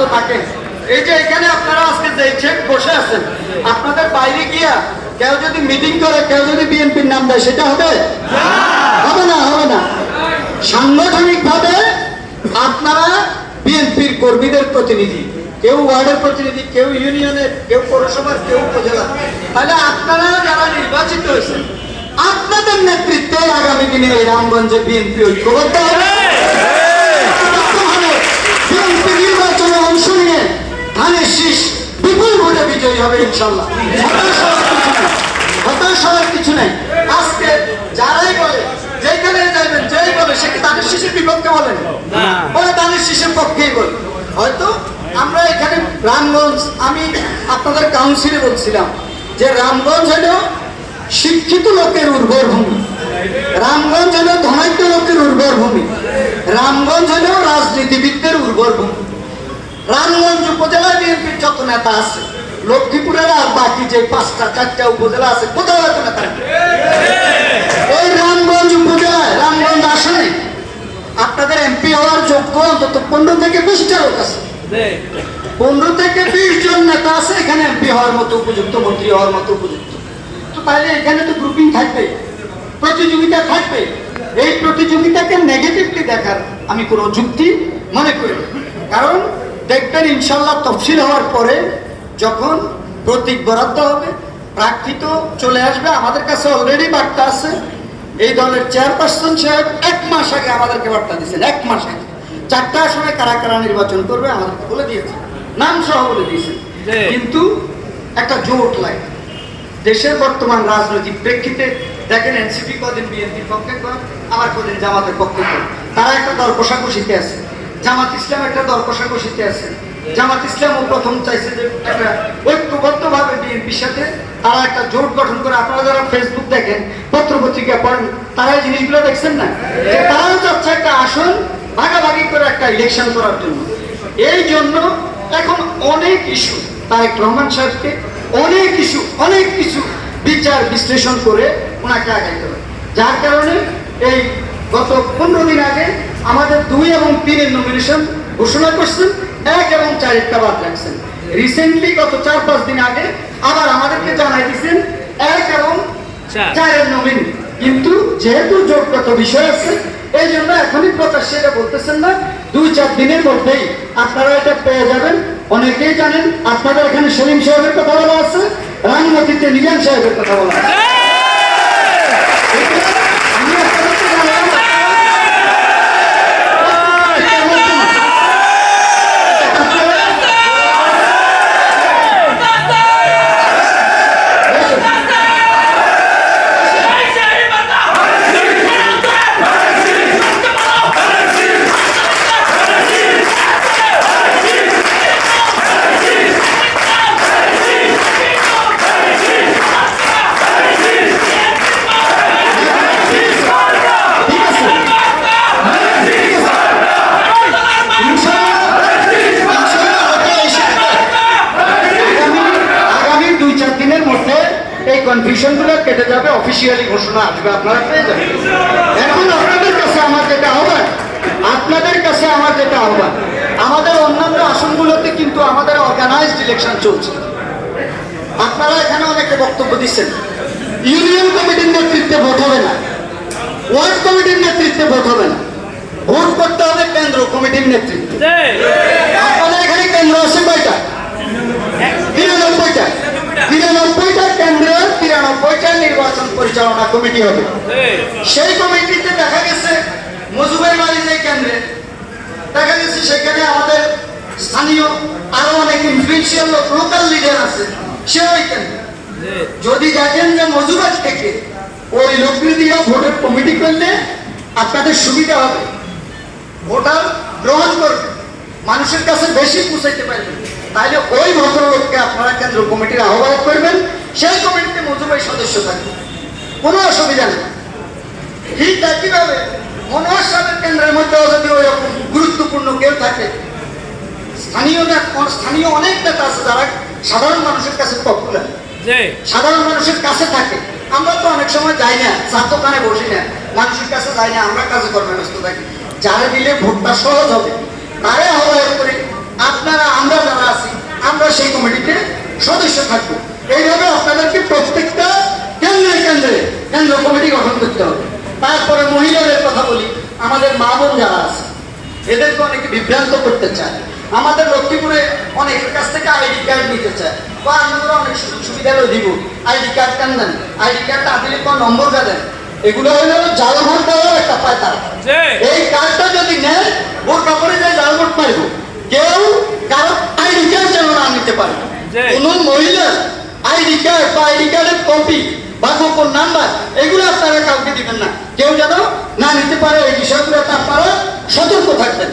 মতো থাকেন এই যে এখানে আপনারা আজকে দেখছেন, বসে আছেন। আপনাদের বাইরে গিয়া কেউ যদি মিটিং করে, কেউ যদি বিএনপির নাম দেয়, সেটা হবে? হবে না হবে না। সাংগঠনিক ভাবে আপনারা বিএনপির কর্মীদের প্রতিনিধি। কেউ ওয়ার্ডের প্রতিনিধি, কেউ ইউনিয়নের, কেউ পৌরসভার, কেউ উপজেলা তাহলে আপনারা যারা নির্বাচিত হয়েছেন, আপনাদের নেতৃত্বে আগামী দিনে এই রামগঞ্জে বিএনপি ঐক্যবদ্ধ হবে বর্তমানে বিএনপি নির্বাচনে অংশ নিয়ে ধানের শীষ বিপুল ভোটে বিজয়ী হবে ইনশাল্লাহ। হতাশ হওয়ার কিছু নাই। আজকে যারাই বলে যেখানে যাবেন যেই বলে সে কি ধানের শীষের বিপক্ষে বলেন বলে ধানের শীষের পক্ষেই বলে। হয়তো আমরা এখানে রামগঞ্জ আমি আপনাদের কাউন্সিলে বলছিলাম যে রামগঞ্জ হলো শিক্ষিত লোকের উর্বর ভূমি। রামগঞ্জ হলো ধনাঢ্য লোকের উর্বর ভূমি। রামগঞ্জ হলো রাজনীতিবিদদের উর্বর ভূমি। রামগঞ্জ উপজেলায় বিএনপির যত নেতা আছে, লক্ষ্মীপুরের আর বাকি যে পাঁচটা, চারটা উপজেলা আছে, কোথাও এত নেতা। ওই রামগঞ্জ উপজেলায় রামগঞ্জ আসনে আপনাদের এমপি হওয়ার যোগ্য অন্তত পনেরো থেকে বিশটা লোক আছে পনেরো থেকে বিশ জন নেতা আছে, এখানে এমপি হওয়ার মতো উপযুক্ত, মন্ত্রী হওয়ার মতো উপযুক্ত তো তাহলে এখানে তো গ্রুপিং থাকবে, প্রতিযোগিতা থাকবে এই প্রতিযোগিতাকে নেগেটিভলি দেখার আমি কোনো যুক্তি মনে করি। কারণ দেখবেন ইনশাল্লাহ তফসিল হওয়ার পরে যখন প্রতীক বরাদ্দ হবে প্রাকৃত চলে আসবে আমাদের কাছে অলরেডি বার্তা আছে। এই দলের চেয়ারপারসন সাহেব এক মাস আগে আমাদেরকে বার্তা দিয়েছেন এক মাস আগে। চারটা আসনে কারা কারা নির্বাচন করবে আমাদেরকে বলে দিয়েছে নাম সহ বলে দিয়েছেন। জি। কিন্তু একটা জোট লাগে দেশের বর্তমান রাজনৈতিক প্রেক্ষিতে দেখেন এনসিপি কদিন বিএনপির পক্ষে কয় আবার কদিন জামাতের পক্ষে। কয় তারা একটা দর কষাকষিতে আছে। জামাত ইসলাম একটা দর কষাকষিতে আছে। জামাত ইসলামও প্রথম চাইছে যে একটা ঐক্যবদ্ধভাবে বিএনপির সাথে তারা একটা জোট গঠন করে। আপনারা যারা ফেসবুক দেখেন পত্র পত্রিকা পড়েন, তারা এই জিনিসগুলো দেখছেন না? যে তারাও চাচ্ছে একটা আসন ভাগাভাগি করে একটা ইলেকশন করার জন্য। এই জন্য এখন অনেক ইস্যু, তারেক রহমান সাহেবকে অনেক ইস্যু, অনেক কিছু বিচার বিশ্লেষণ করে ওনাকে আগাইতে হবে। যার কারণে এই গত পনেরো দিন আগে আমাদের দুই এবং তিনের নমিনেশন ঘোষণা করছেন এক এবং চারেরটা বাদ রাখছেন। রিসেন্টলি গত চার পাঁচ দিন আগে আবার আমাদেরকে জানাই দিচ্ছেন এক এবং চারের নমিন কিন্তু যেহেতু জোটগত বিষয় আছে এই জন্য এখনই প্রকাশ্যে এটা বলতেছেন না। দুই চার দিনের মধ্যেই আপনারা এটা পেয়ে যাবেন। অনেকেই জানেন আপনাদের এখানে সেলিম সাহেবের কথা বলা আছে রামগতিতে নিজাম সাহেবের কথা বলা আছে আমি আপনাদেরকে জানালাম, ঠিক আছে আগামী দুই চার দিনের মধ্যে এই কনফিউশনগুলো কেটে যাবে অফিসিয়ালি ঘোষণা আসবে, আপনারা পেয়ে যাবেন। এখন আপনাদের কাছে আমার যেটা আহ্বান, আপনাদের কাছে আমার যেটা আহ্বান, আমাদের অন্যান্য আসনগুলোতে কিন্তু আমাদের অর্গানাইজড ইলেকশন চলছে। আপনারা এখানে অনেকে বক্তব্য দিচ্ছেন, ইউনিয়ন কমিটির নেতৃত্বে ভোট হবে না, ওয়ার্ড কমিটির নেতৃত্বে ভোট হবে না, ভোট করতে হবে কেন্দ্র কমিটির নেতৃত্বে। আপনাদের এখানে কেন্দ্র আছে কয়টা? তিরানব্বইটা তিরানব্বইটা কেন্দ্র তিরানব্বইটা নির্বাচন পরিচালনা কমিটি হবে। সেই কমিটিতে দেখা গেছে মজুবের বাড়ি যে কেন্দ্রে দেখা গেছে সেখানে আমাদের স্থানীয় আরও অনেক ইনফ্লুয়েন্সিয়াল লোকাল লিডার আছে সে ওই কেন্দ্রে। যদি দেখেন যে মজুবাজ থেকে ওই লোকগুলি দিয়ে ভোটের কমিটি করলে আপনাদের সুবিধা হবে। ভোটার গ্রহণ করবে মানুষের কাছে বেশি পৌঁছাইতে পারবে। তাহলে ওই ভদ্রলোককে আপনারা কেন্দ্র কমিটির আহ্বায়ক করবেন। সেই কমিটিতে মজুবাই সদস্য থাকবে কোনো অসুবিধা নেই। ঠিক একইভাবে মনোহর সাহেবের কেন্দ্রের মধ্যেও যদি ওই রকম গুরুত্বপূর্ণ কেউ থাকে স্থানীয় নেতা- স্থানীয় অনেক নেতা আছে যারা সাধারণ মানুষের কাছে পপুলার সাধারণ মানুষের কাছে থাকে। আমরা তো অনেক সময় যাই না চার দোকানে বসি না মানুষের কাছে যাই না আমরা কাজে কর্মে ব্যস্ত থাকি। যারা দিলে ভোটটা সহজ হবে। তারে আহ্বায়ক করে আপনারা আমরা যারা আছি আমরা সেই কমিটিতে সদস্য থাকব। এইভাবে আপনাদেরকে প্রত্যেকটা কেন্দ্রে কেন্দ্রে কেন্দ্র কমিটি গঠন করতে হবে। তারপরে মহিলাদের কথা বলি আমাদের মা বোন যারা আছে এদেরকে অনেকে বিভ্রান্ত করতে চায়। আমাদের লক্ষ্মীপুরে অনেকের কাছ থেকে আইডি কার্ড নিতে চায়। বা আমরা অনেক সুযোগ সুবিধাও দিব। আইডি কার্ড কেন দেন? আইডি কার্ড না দিলে কোন নম্বরটা দেন। এগুলো হলো জাল ভোট দেওয়ার একটা পায় তারা এই কার্ডটা যদি নেন ভোট কাপড়ে যায় জাল ভোট মারব কেউ কারও আইডি কার্ড যেন না নিতে পারে। কোন মহিলা আইডি কার্ড বা আইডি কার্ডের কপি বা গোপন নাম্বার, এগুলো আপনারা কাউকে দিবেন না। কেউ যেন না নিতে পারে, এই বিষয়গুলো আপনারা সতর্ক থাকবেন।